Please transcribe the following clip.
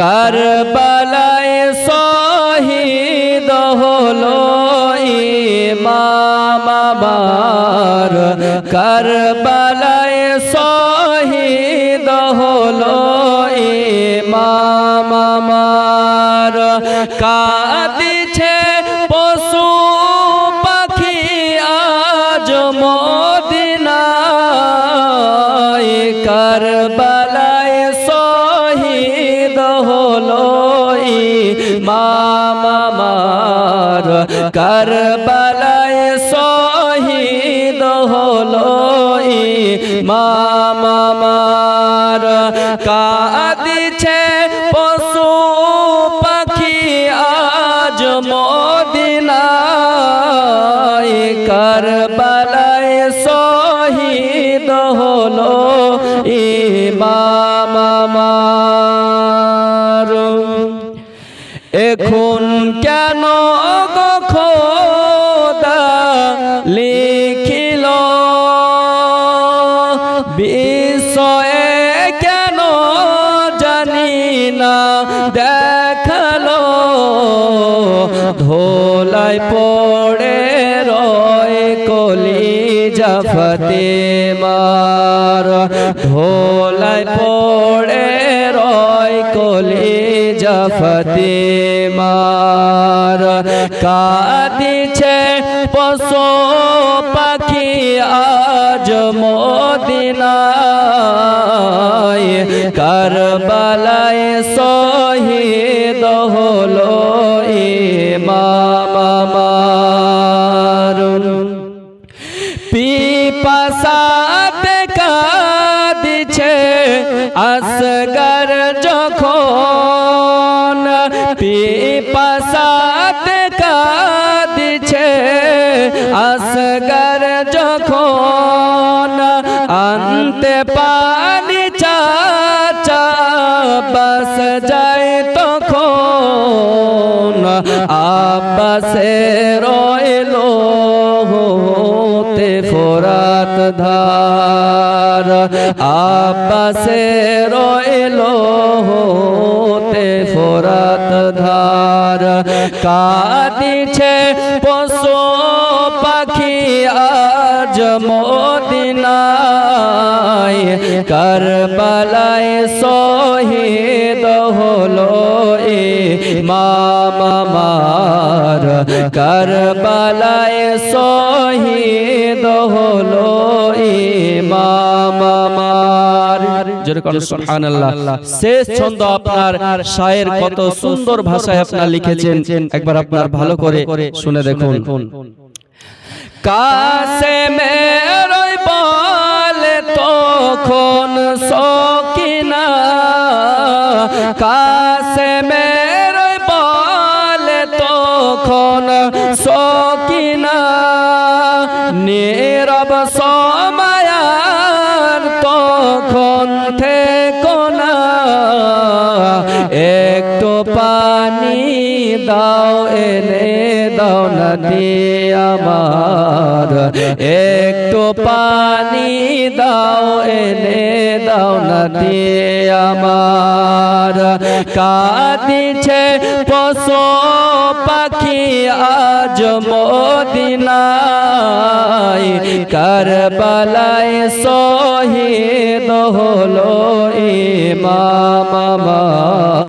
কারবালায় শহীদ হলো ইমাম আমার কারবালায় শহীদ হলো ইমাম আমার কাঁদিছে পশু পাখি আজ মদিনায়। শহীদ হলো ইমাম আমার। কারবালায় শহীদ হলো ইমাম আমার। কাঁদিছে পশু পাখি আজ মদিনায়। কারবালায় শহীদ হলো ইমাম এখন কেন খোদা লিখিল? বিষয়ে কেন জানি না, দেখাল। ধোলাই পড়ে রয় কলি জাফতে মার ধোলাই পড়ে জাফতে মার কাঁদিছে পশু পাখি আজ মদিনায়। কারবালায় শহীদ হলো ইমাম আমার। পিপাসাতে কাঁদিছে আসগর যখন যখন আনতে পানি চাচা, বাস যায় তখন আব্বাসে রইল হতে ফোরাত ধার। আব্বাসে রইল ধার কাঁদিছে পশু পাখি আজ মদিনায়। কারবালায় শহীদ হলো ইমাম আমার। কারবালায় শহীদ হলো জোরে করো সুবহানাল্লাহ। শেষ ছন্দ আপনার শায়ের কত সুন্দর ভাষায় আপনার লিখেছেন একবার আপনার ভালো করে শুনে দেখুন। কাছে মেরই বলে তখন সকিনা। কাছে মেরই বলে তখন সকিনা। নীরব সময়ার তখন থেকো না একটু পানি দাও এনে। দাও নদী আমার। একটু পানি দাও, এনে দাও নদী আমার। কাঁদিছে পশু পাখি আজ মদিনায়। কারবালায় শহীদ হলো ইমাম